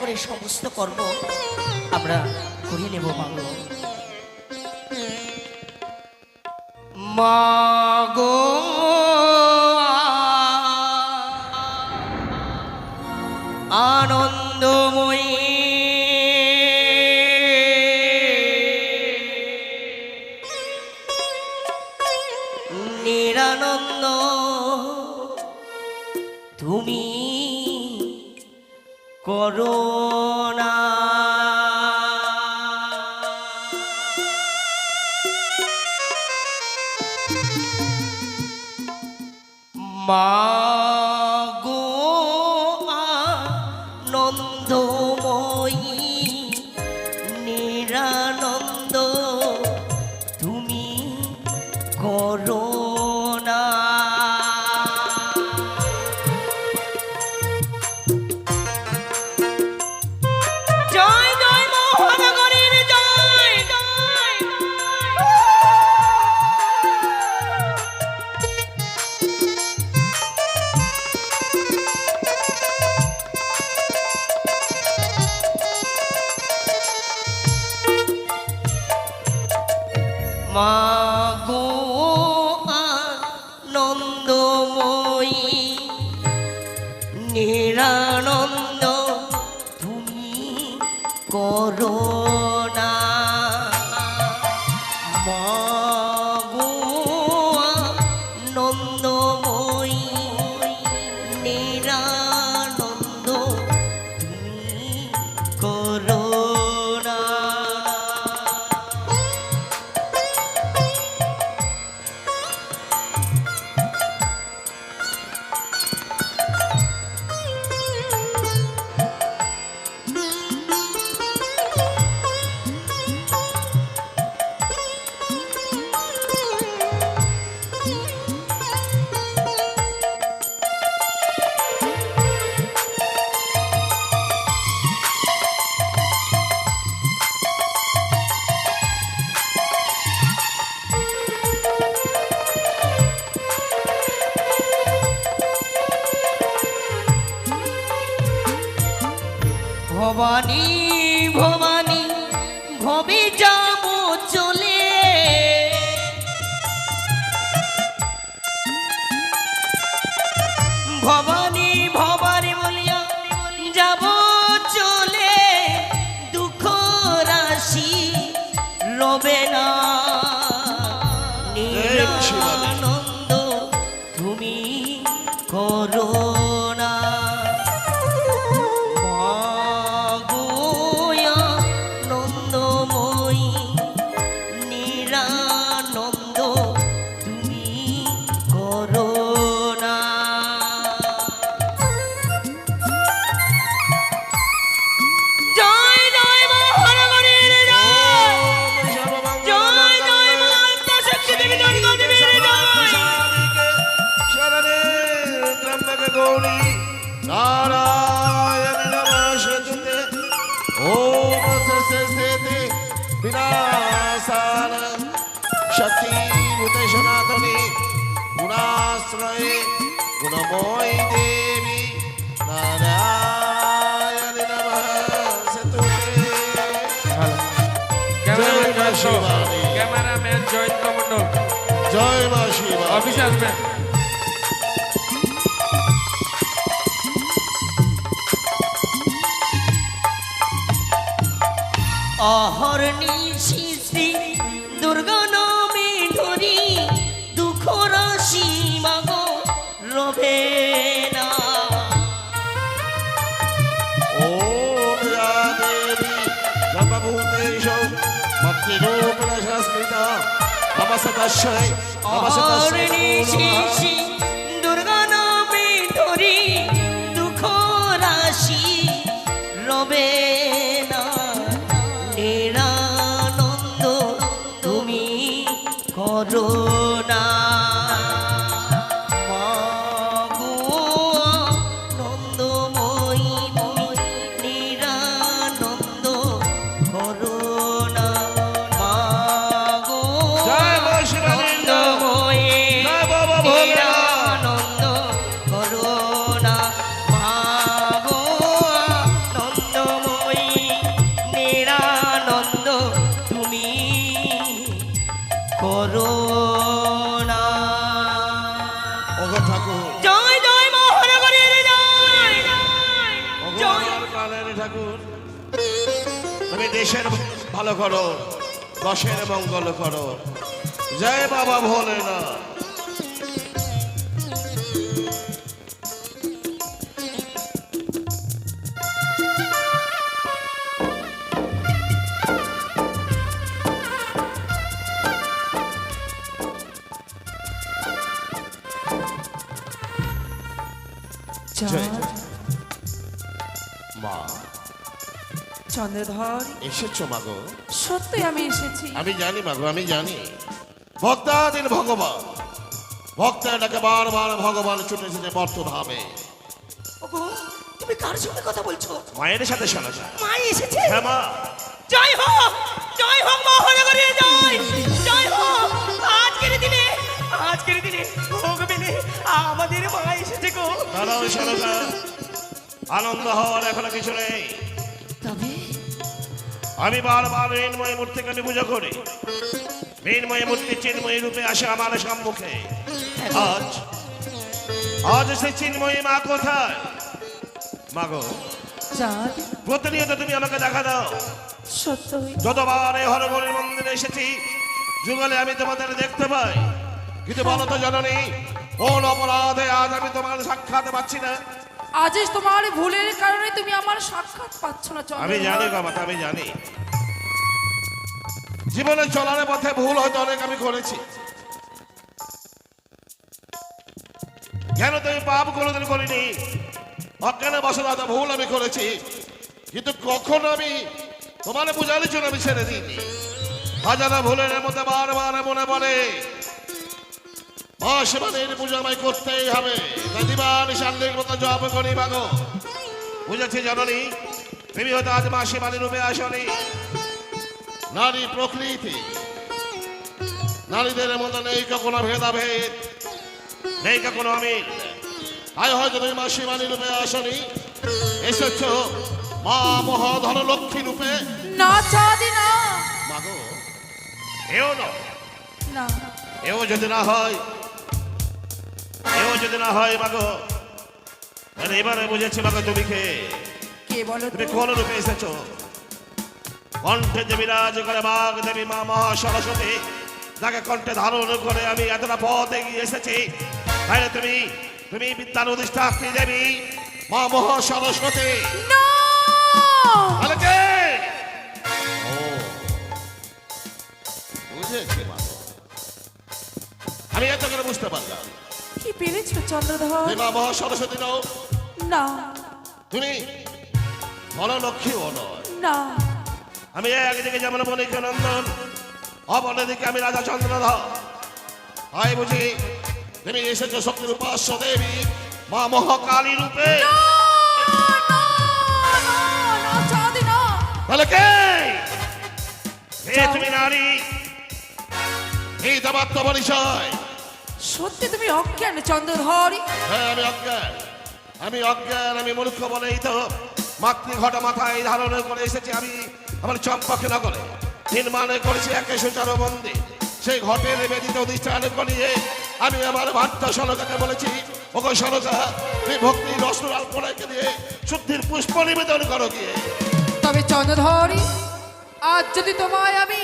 করে সমস্ত কর্ম আমরা করে নেব মাগো মাগো coro. যাব সর্বশক্তিভূতে সনাতনে গুণাশ্রয়ে গুণময় দেবী নারায়ণ ক্যামেরাম্যান জয়ন্ত মণ্ডল। জয় মা শিবা অফিসে আসবেন। অহর্ণী শ্রী দুর্গণ বাসা বাসায় বাসা বাসায় ঠাকুর। তুমি দেশের ভালো করো দশের মঙ্গল করো। জয় বাবা ভোলে চন্দ্রধর এসেছ মাগো। সত্যি আমি এসেছি। আমি জানি মাগো আমি জানি। ভক্তাদিন ভগবান ভক্তটাকে বারবার ভগবান ছুটে এসেছে বর্তভাবে ওগো তুমি কার সঙ্গে কথা বলছো? মায়ের সাথে শোনা যায়। মা এসেছে? হ্যাঁ মা। জয় হোক জয় হোক মহানগরীর জয়। জয় হোক আজকের দিনে আজকের দিনে ভগবানে আমাদের মা এসেছে গো। দাঁড়াও শোনা আনন্দ হওয়ার এখনও কিছু নেই। আমি বারবার মৃন্ময় মূর্তিকে আমি পুজো করি। মৃন্ময় মূর্তি চিন্ময়ী রূপে আসে আমার সম্মুখে। আজ আজ সেই চিন্ময়ী মা কোথায়? মাগো প্রতিনিয়ত তুমি আমাকে দেখা দাও। যতবার এই হরগড়ের মন্দিরে এসেছি যুগলে আমি তোমাদের দেখতে পাই। কিন্তু বলো তো জননী কোন অপরাধে আজ আমি তোমার সাক্ষাৎ পাচ্ছি না? আজ তোমার ভুলের কারণে তুমি আমার সাক্ষাৎ পাচ্ছ না আমি জানি মাতা, আমি জানি। জীবনে চলার পথে ভুল হয়তো অনেক আমি করেছি। কেন তুমি পাপ কোনোদিন করিনি? অজ্ঞানে বসবাস ভুল আমি করেছি। কিন্তু কখন আমি তোমার বুঝার জন্য আমি ছেড়ে দিইনি। হাজারো ভুলের মধ্যে বারবার মনে পড়ে। মাসবানের পুজো আমায় করতেই হবে। তাই দিবান সান্দির মতো জব করি মাগো বুঝেছি জননী তুমি হয়তো আজ মাসি বাড়ির রূপে আসনি। নারী প্রকৃতি নারীদের মধ্যে নেই কোনো ভেদাভেদ নেই কোনো আমিল আয় হয়তো তুমি মাসি বাড়ির রূপে আসনি এসেছ মা মহাধন লক্ষ্মী রূপে। না চাঁদি না। মাগো এও না। এও যদি না হয় এও যদি না হয় মাগো তাহলে এবারে বুঝেছি মাগো তুমি কে। কে বলো তুমি কোন রূপে এসেছ? কণ্ঠে যে বিরাজ করে বাঘ দেবী মা মহা সরস্বতী যাকে কণ্ঠে ধারণ করে আমি এতটা পথ এগিয়ে এসেছি। তাহলে তুমি তুমি বিদ্যার অধিষ্ঠাত্রী দেবী মা মহা সরস্বতী আমি এত করে বুঝতে পারলাম। কি পেরেছ চন্দ্রধর? মা মহা সরস্বতী নও। না। তুমি ধনলক্ষ্মীও নয়। না। আমি একদিকে যেমন বণিক নন্দন অপরদিকে আমি রাজা চন্দ্রধর। তাই বুঝি তুমি এসেছ শক্তির উপাস্য দেবী মা মহাকালী রূপে। তাহলে কে? তুমি নারী। এই তোমার তো পরিচয়। সত্যি তুমি অজ্ঞান চন্দ্রধরী হ্যাঁ আমি অজ্ঞান। আমি অজ্ঞান আমি মূর্খ বলেই তো মাতৃঘটা মাথায় ধারণ করে এসেছি আমি আমার চম্পকে নগরে। নির্মাণ করেছি একে চারো মন্দির। সেই ঘটের বেদিত অধিষ্ঠান করিয়ে আমি আমার ভাট্টা সনকাকে বলেছি ওকে সনকা তুমি ভক্তি রসনাল পড়াইকে দিয়ে শুদ্ধির পুষ্প নিবেদন করো গিয়ে। তবে চন্দ্রধরী আজ যদি তোমায় আমি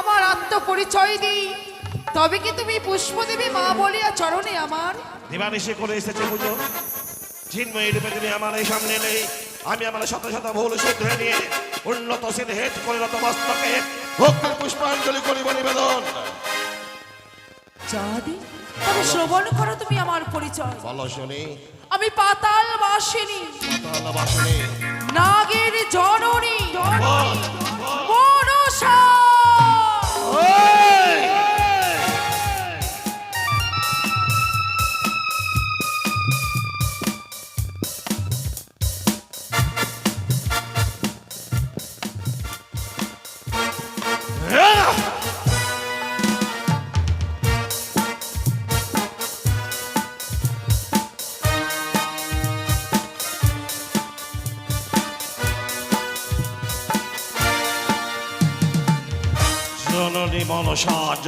আমার আত্মপরিচয় দিই তবে কি তুমি পুষ্প দেবী মা বলিয়া চরণে আমার? দিবানিশি করে এসেছে পুজো। চিন্ময়ী রূপে তুমি আমার এই সামনে নেই আমি আমার শত শত ভুল শুধরে নিয়ে উন্নত সিন হেট পরিণত মস্তকে ভক্তির পুষ্পাঞ্জলি করিব নিবেদন। চাঁদি তবে শ্রবণ করো তুমি আমার পরিচয়। বলো শুনি। আমি পাতাল বাসিনী। তাহলে বাসনি। নাগের জননী। বল, মনসা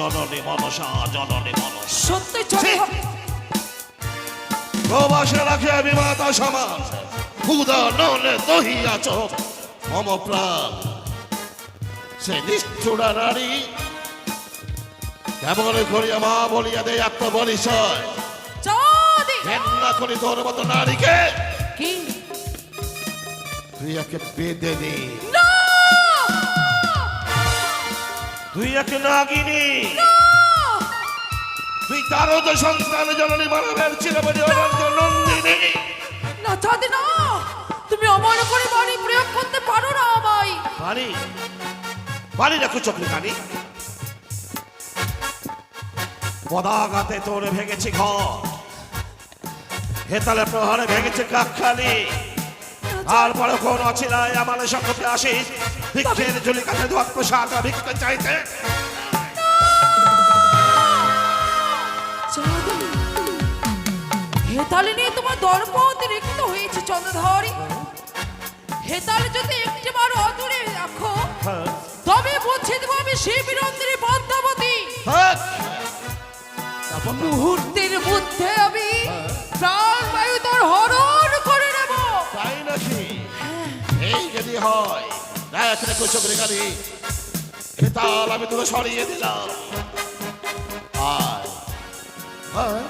জননী মনসা জননী মনসা। সত্যি চন্দ্র প্রবাসে রাখে আমি মাতা সমাজ ক্ষুদা নলে দহিয়া চোখ মম প্রাণ সে নিষ্ঠুরা নারী। কেমন করিয়া মা বলিয়া দেয় যদি ঘেন্না করি তোর মতো নারীকে। কি? তুই একে বেঁধে নি। তুই একে নাগিনি তুই তারও তো সন্তান জননী মানবের চিরবনি অনন্ত নন্দিনী। না চাঁদি না! তুমি অমর করে বাড়ি প্রয়োগ করতে পারো না আমায়। বাড়ি বাড়ি রাখো চোখে কানি। পদাঘাতে তোর ভেঙেছে ঘর। হেতালে প্রহারে ভেঙেছে কাকখালি। তারপরে কোন অচিলায় আমার সকলে আসিস ভিক্ষের ঝুলি কাছে দোয়াত প্রসাদ ভিক্ষে চাইতে। হেতালে নিয়ে তোমার দর্প অতিরিক্ত হয়েছে চন্দ্রধরি। হেতালে যদি একটি বার অদূরে রাখো হ্যাঁ। তবে বুঝে দেবো আমি শিব পদ্মাবতী হ্যাঁ। মুহূর্তের মধ্যে আমি প্রাণ বায়ু তোর হরণ নাকি এই যদি হয় দেখ রেখো চোখে কানি হেতাল আমি তোকে সরিয়ে দিলাম। আয়। হ্যাঁ?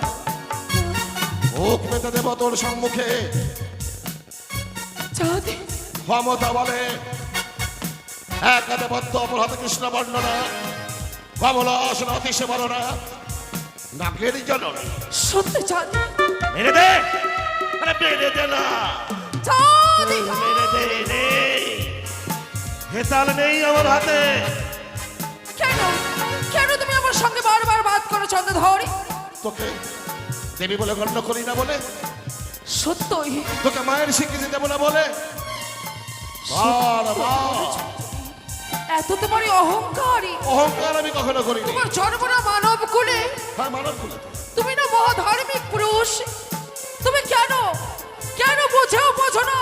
মুখ পেতে দেব তোর সম্মুখে। ক্ষমতা বলে। এক হাতে বদ্ধ অপর হাতে কৃষ্ণ বর্ণনা কমলাস অতিশে বর্ণনা নাকের জননী। সত্যি চাঁদি মেরে দে। আরে মেরে দে না। হেতাল নেই আমার হাতে। কেন? কেন তুমি আমার সঙ্গে বারবার বাদ করো চন্দ্রধরি তোকে দেবী বলে গণ্য করি না বলে। সত্যই? তোকে মায়ের স্বীকৃতি দেবো না বলে। এত তোমারই অহংকারী অহংকার আমি কখনো করিনি। তোমার জন্মনা মানব কুলে। হ্যাঁ মানব কুলে। তুমি না মহা ধার্মিক পুরুষ। তুমি কেন? কেন বোঝেও বোঝো না?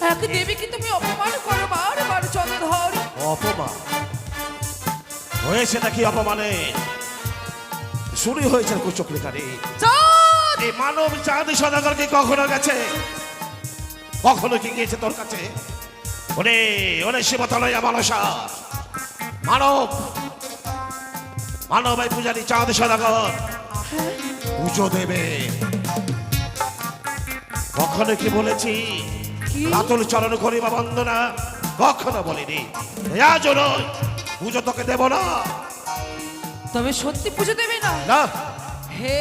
এক দেবীকে তুমি অপমান করো বারবার চন্দ্রধরি অপমান? হয়েছে নাকি অপমানে? শুরু হয়েছে কুচক্রিকারী এই মানব চাঁদ সদাগর কি কখনো গেছে? কখনো কি গিয়েছে তোর কাছে? ওরে ওরে শিবতলয়া মানসা মানব মানব! এই পূজারি চাঁদ সদাগর। পুজো দেবে। কখনো কি বলেছি? রাতুল চরণ করিবা বন্দনা। কখনো বলিনি। নয় পুজো তোকে দেব না। তবে সত্যি পুজো দেবে না? না। হে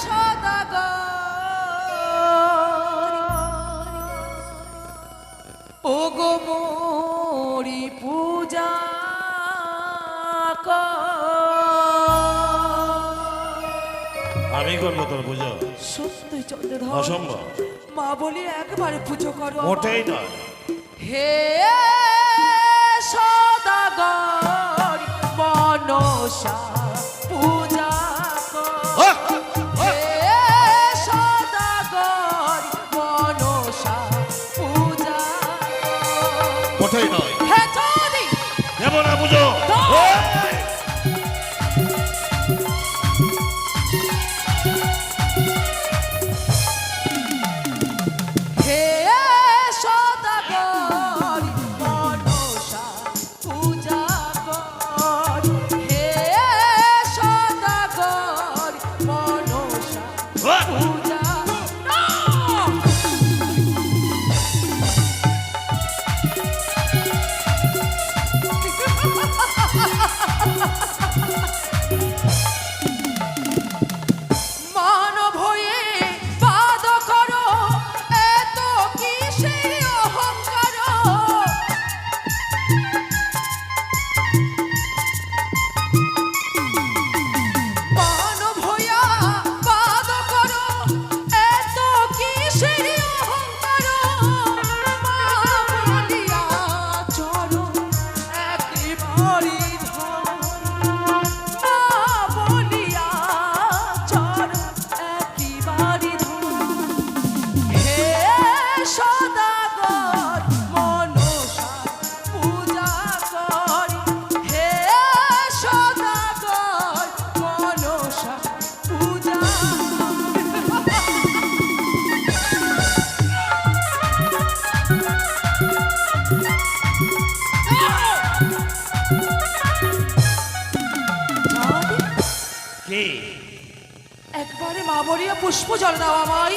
সদাগর ও গো মোরি পূজা আমি করব তোর পুজো? সত্যি চন্দ্রধর। অসম্ভব। মা বলি একবারে পুজো করো। মোটেই নয়। হে সদাগর মনসা কে? একবারে মা বলিয়া পুষ্প জল দাও আমায়।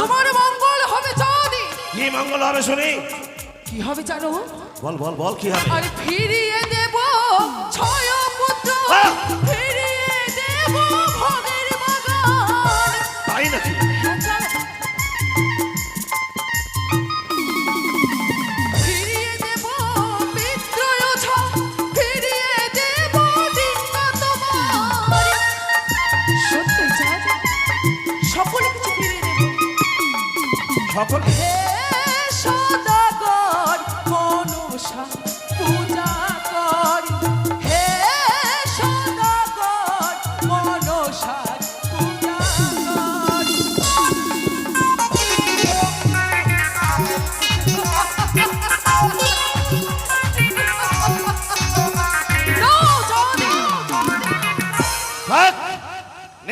তোমার মঙ্গল হবে চাঁদি কি মঙ্গল হবে শুনি? কি হবে জানো? বল বল বল কি হবে? আরে ফিরিয়ে দেব। ছয় পুত্র। হ্যাঁ। সকল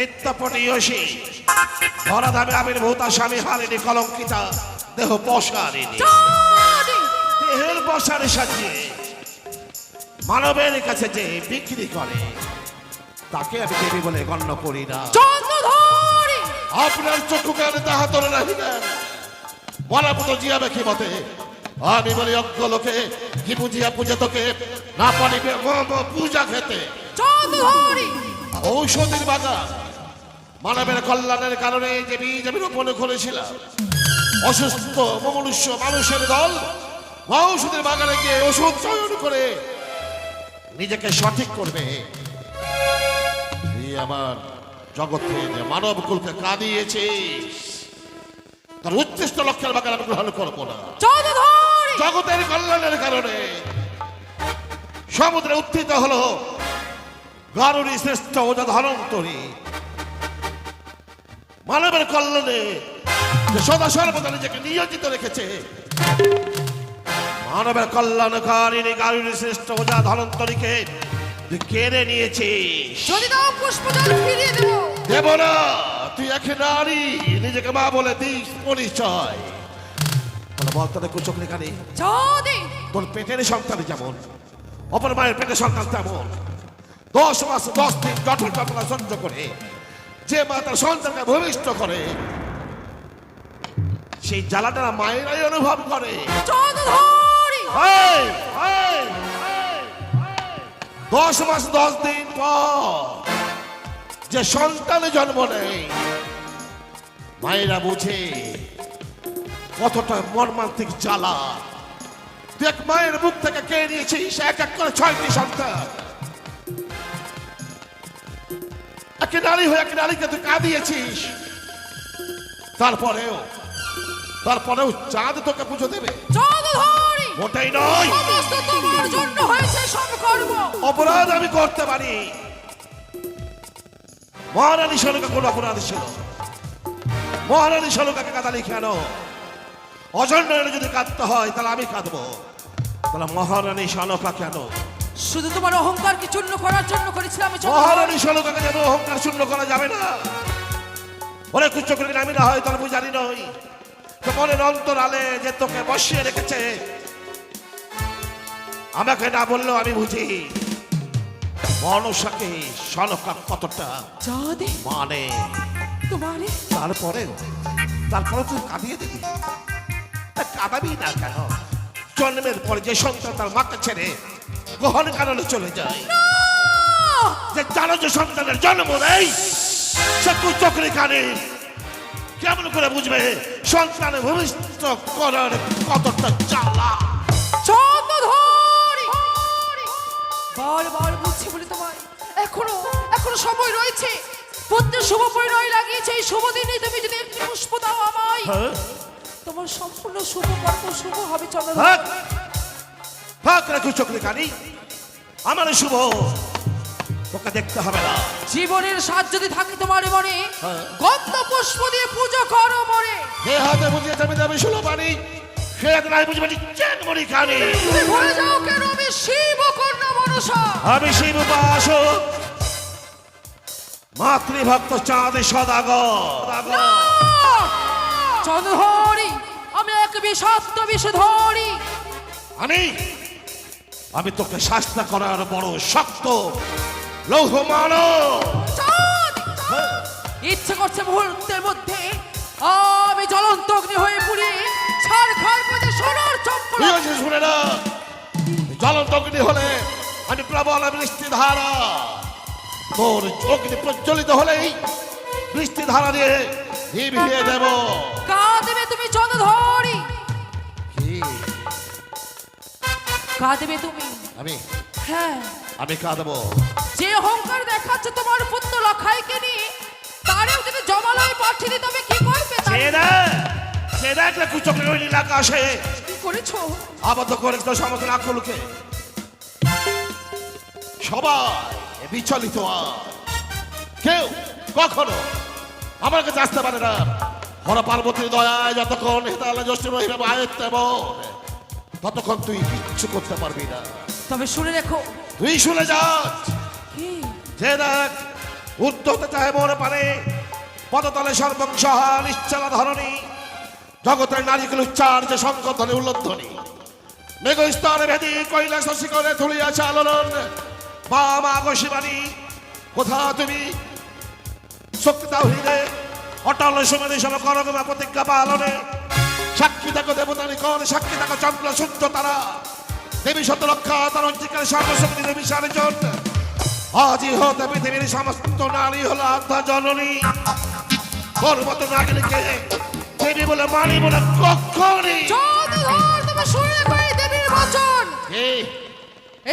নিত্যপটীয়সী ধরাধামে আবির্ভূত স্বামী হারিনি কলঙ্কিতা দেহ পশারিনি দেহের বসারে সাজিয়ে মানবের কাছে যে বিক্রি করে তাকে আমি দেবী বলে গণ্য করি না। আপনার চক্ষু কানে তাহা তোলে রাখি দেন মরাপত জিয়াবে কি মতে আমি বলি অজ্ঞ লোকে কি বুঝিয়া পূজা তোকে? না পারিবে পূজা খেতে। ঔষধের বাগান। মানবের কল্যাণের কারণে যে বীজ আমি রোপণ করেছিলাম অসুস্থ মনুষ্য মানুষের দল ঔষধের বাগানে গিয়ে ওষুধ চয়ন করে নিজেকে সঠিক করবে। আমার জগতে যে মানব কুলকে কাঁদিয়েছে তার উচ্ছিষ্ট লক্ষ্যের বাগান আমি গ্রহণ করব না। জগতের কল্যাণের কারণে সমুদ্রে উত্থিত হলো গারুরি শ্রেষ্ঠ ওজা ধরন্তরী মানবের কল্যাণে যে সদা সর্বদা নিজেকে নিয়োজিত রেখেছে। মানবের কল্যাণকারিণী গারুরি শ্রেষ্ঠ ওজা ধরন্তরীকে তুই কেড়ে নিয়েছিস। যদি দাও পুষ্প ফিরিয়ে দেবো। দেব না তুই এক নারী নিজেকে মা বলে দিস পরিচয়। বলে বল তোদের কুচক লেখানি যদি। তোর পেটের সন্তান যেমন অপর মায়ের পেটের সন্তান তেমন। দশ মাস দশ দিন জঠর যন্ত্রণা সহ্য করে যে মা তার সন্তানকে ভূমিষ্ঠ করে সেই জ্বালাটা মায়েরাই অনুভব করে। দশ মাস দশ দিন পর যে সন্তানে জন্ম নেয় মায়েরা বুঝে কতটা মর্মান্তিক জ্বালা। তুই এক মায়ের মুখ থেকে কে নিয়েছিস? এক এক করে ছয়টি সন্তান। এক নারী হয়ে এক নারীকে তুই কাঁদিয়েছিস। তারপরেও তারপরেও চাঁদ তোকে পুজো দেবে। ওটাই নয়। অপরাধ আমি করতে পারি। মহারানী সরকা কোন অপরাধ ছিল মহারানী সরকাকে কাঁদালি কেন? অজন্য যদি কাঁদতে হয় তাহলে আমি কাঁদবো। তাহলে মহারানী সনকা কেন? শুধু তোমার অহংকারকে চূর্ণ করার জন্য করেছিলাম মহারানী সনকাকে যেন অহংকার চূর্ণ করা যাবে না। ওরে কুচ্চ করে আমি না হয় তাহলে জানি নই। তো মনের অন্তর আলে যে তোকে বসিয়ে রেখেছে আমাকে না বললেও আমি বুঝি মনসাকে সনকা কতটা যদি মানে। তোমারে তারপরেও তারপরে তুই কাঁদিয়ে দিবি? কাঁদাবি না কেন? জন্মের পরে যে সন্তান তার মাকে ছেড়ে গ্রহণ কারণে চলে যায়। যে জানো যে সন্তানের জন্ম নেই সে কুচকরি কানে কেমন করে বুঝবে? সন্তানের ভবিষ্যৎ করার কতটা চালা বারবার বলে তোমায় এখনও এখনও সময় রয়েছে। পুত্রের শুভ পরিণয় লাগিয়েছে এই শুভ দিনে তুমি যদি একটি পুষ্প দাও আমায়। হ্যাঁ? তোমার সম্পূর্ণ শুভ কর্ম শুভ হবে চন্দ্রধরি থাক থাক রে কুচকরি কানি। আমার শুভ। তোকে দেখতে হবে না। জীবনের স্বাদ যদি থাকে তোমার মনে হ্যাঁ। গন্ধ পুষ্প দিয়ে পুজো করো মরে হে হাতে বুঝিয়ে যাবে যাবে ষোলো পানি সে হাতে নাই বুঝবে চেন মরি খানি। ভুলে যাও কেন আমি শিব কন্যা মনসা। আমি শিব উপাস। মাতৃভক্ত চাঁদ সদাগর। চন্দ্রহরি আমি এক বিষাক্ত বিষ ধরি আমি আমি তোকে শাস্তা করার বড় শক্ত লৌহ মানব। ইচ্ছে করছে মুহূর্তের মধ্যে আমি জ্বলন্ত অগ্নি হয়ে পুড়ে ছাড় খাড় করে সোনার চম্পল ঠিক শুনে না? জ্বলন্ত অগ্নি হলে আমি প্রবল বৃষ্টি ধারা তোর অগ্নি প্রজ্বলিত হলেই বৃষ্টি ধারা দিয়ে নিভিয়ে দেব। কাঁদবে তুমি চন্দ্রধরি। কাঁদবে তুমি। আমি? হ্যাঁ। আমি কাঁদবো। যে অহংকার দেখাচ্ছে তোমার পুত্র লখাইকে নিয়ে তারেও যদি জমালয়ে পাঠিয়ে দিতে হবে কি করবে তা- সে দেখ সে দেখ রে কুচকের ওই নীল আকাশে। কি করেছ? আবদ্ধ করে তো সমস্ত আকুলকে। সবাই বিচলিত আর। কেউ কখনো আমার কাছে আসতে পারে না। হর পার্বতীর দয়ায় যতক্ষণ হেতালে জ্যৈষ্ঠ রহিবে আয়ত্তে বোন ততক্ষণ তুই কিচ্ছু করতে পারবি না। তবে শুনে রেখো। তুই শুনে কি? যে দেখ উদ্ধতে চাহে মনে পারে পদতলে সর্বংসহা নিশ্চলা ধরণী জগতের নারীকুল উচ্চার যে শঙ্কর ধরে উল্লধ্বনি মেঘ স্তরে ভেদি কৈলাস শিখরে তুলিয়াছে আলোড়ন মা মা গো শিবানী কোথা তুমি? শক্তি দাও হৃদে অটল সমাধি সম করগমা প্রতিজ্ঞা পালনে। সাক্ষী থাকো দেবতা নিকন সাক্ষী থাকো চন্দ্র সূর্য তারা। দেবী সত্য রক্ষা তার অঞ্চিকার সর্বশক্তি দেবী সারজন আজই হতে পৃথিবীর সমস্ত নারী হলো আধ্যা জননী। পর্বত নাগরিকে দেবী বলে মানি বলে রেখো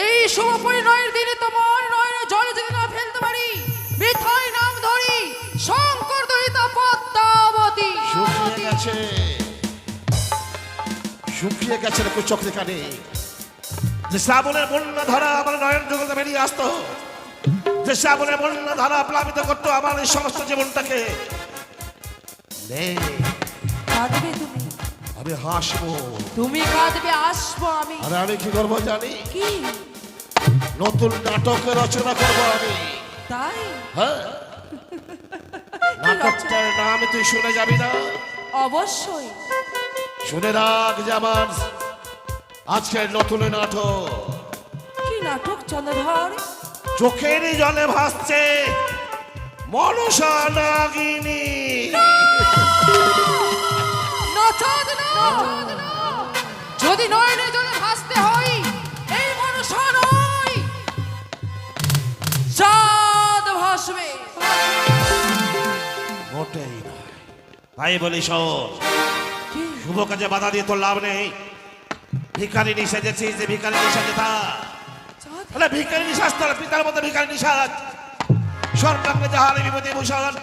এই শুভ পরিণয়ের দিনে তোমার নয়নে জলে যদি না ফেলতে পারি মিঠাই নাম ধরি শঙ্কর দহিতা পদ্মাবতী। শুকিয়ে গেছে। শুকিয়ে গেছে রে চোখে কানে যে শ্রাবণের বন্যা ধারা আমার নয়ন জগতে বেরিয়ে আসতো যে শ্রাবণের বন্যা ধারা প্লাবিত করতো আমার এই সমস্ত জীবনটাকে। কাঁদবে তুমি? আমি হাসবো। তুমি কাঁদবে আসব আমি। আরে আমি কি করব জানি? কি? নতুন নাটক রচনা করব আমি। তাই? হ্যাঁ। নাটকটার নাম তুই শুনে যাবি না? অবশ্যই। শুনে রাখ যে আমার আজকের নতুন নাটক। কি নাটক চন্দ্রধর চোখের জলে ভাসছে মনসা নাগিনী। যদি নয়নে জলে ভাসতে হয় এই মনসা নয়। চাঁদ ভাসবে। মোটেই নয়। তাই বলি শোন? শুভ কাজে বাধা দিয়ে তোর লাভ নেই। ভিখারি সেজেছিস যে ভিখারি সেজে থা চাঁদ তাহলে ভিখারি নিঃশ্বাস তার পিতার মতো ভিখারি নিঃশ্বাস সর্বাঙ্গে যাহারে বিপদে ভূষণ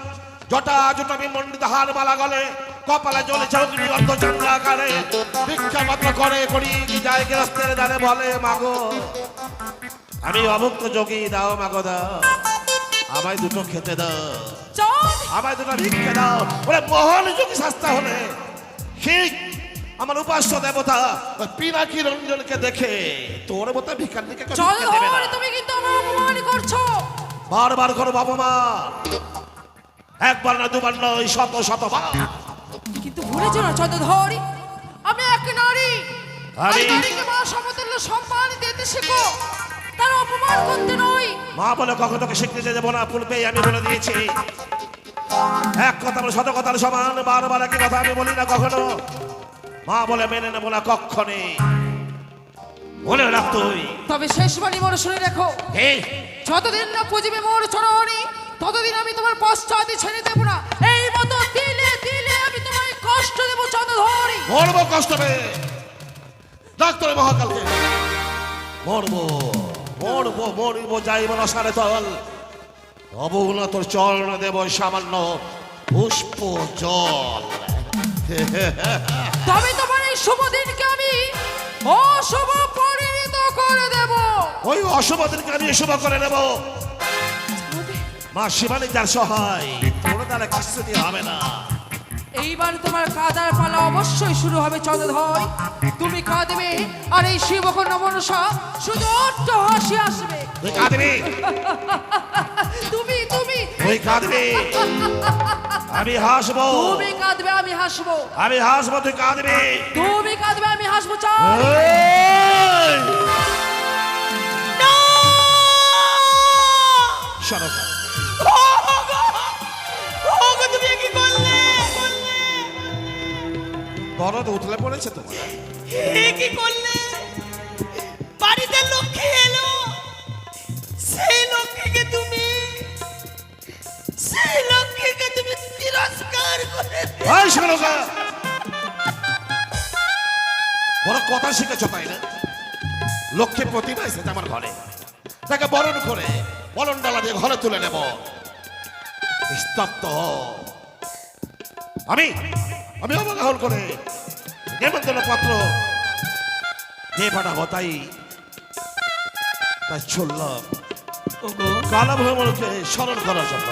জটা জটা বিমণ্ডিত হার মালা গলে কপালে জলে চৌকি অর্ধ চন্দ্র আকারে। ভিক্ষা মাত্র করে করি কি যায় গৃহস্থের দ্বারে বলে মাগো আমি অভুক্ত যোগী দাও মাগো দাও। আমায় দুটো খেতে দাও। আমায় দুটো ভিক্ষে দাও। ওরে মহান যোগী শাস্তা হলে ঠিক? আমার উপাস্য দেবতা পিনাকি রঞ্জনকে দেখে তোর মতো না? তুমি কিন্তু আমার অপমান করছ। বারবার করো বাবা মা একবার না দুবার নয় শত শতবার কিন্তু ভুলেছো না চন্দ্রধর আমি এক নারী। আমি- নারীকে মা সমতুল্য সম্মান দিতে শেখো। তার অপমান করতে নয় মা বলে কখন শিখতে দেবো না পূর্বেই আমি বলে দিয়েছি। এক কথা বলে শত কথার সমান বারবার একই কথা আমি বলি না কখনো। মা বলে মেনে নেব না কক্ষণে। বলে রাখ তুই। তবে শেষবাণী মোর শুনে রেখো। যতদিন না পুজিবে মোর চরণী ততদিন আমি তোমার পশ্চাতে ছেড়ে দেবো না। এই মতো দিলে দিলে আমি তোমায় কষ্ট দেবো চন্দ্রধরি। মরবো কষ্ট পেয়ে। ডাক্তার মহাকালকে। মরবো মরবো মরবো যাইব না সারে তল। অবগুণ তোর চরণ দেব সামান্য পুষ্প জল। তবে তোমার এই শুভ দিনকে আমি অশুভ পরিণত করে দেব। ওই অশুভ দিনকে আমি শুভ করে নেব। মা শিবানী যার সহায় কোনো তারা কিছু দিয়ে হবে না। এইবার তোমার কাদার পালা অবশ্যই শুরু হবে চন্দ্রধর তুমি কাঁদবে আর এই শিবকন্য মনসা শুধু হাসি আসবে। কাঁদবি? তুই কাঁদবি। আমি হাসবো। তুমি কাঁদবে আমি হাসবো। আমি হাসবো তুই কাঁদবি। তুমি কাঁদবে আমি হাসবো চল। দরদ উঠলে পড়েছে তোমার। কি করলে? বাড়িতে লক্ষ্মী এলো। সেই লক্ষ্মীকে তুমি কথা শিখেছো তাই না? লক্ষ্মী প্রতিমা এসেছে আমার ঘরে। তাকে বরণ করে বরণ ডালা দিয়ে ঘরে তুলে নেব। স্তব্ধ আমি আমি অবগাহন করে নেমন্তন্ন পাত্র দিয়ে পাঠাবো তাই। তাই চললাম কালা ভ্রমণকে স্মরণ করার জন্য।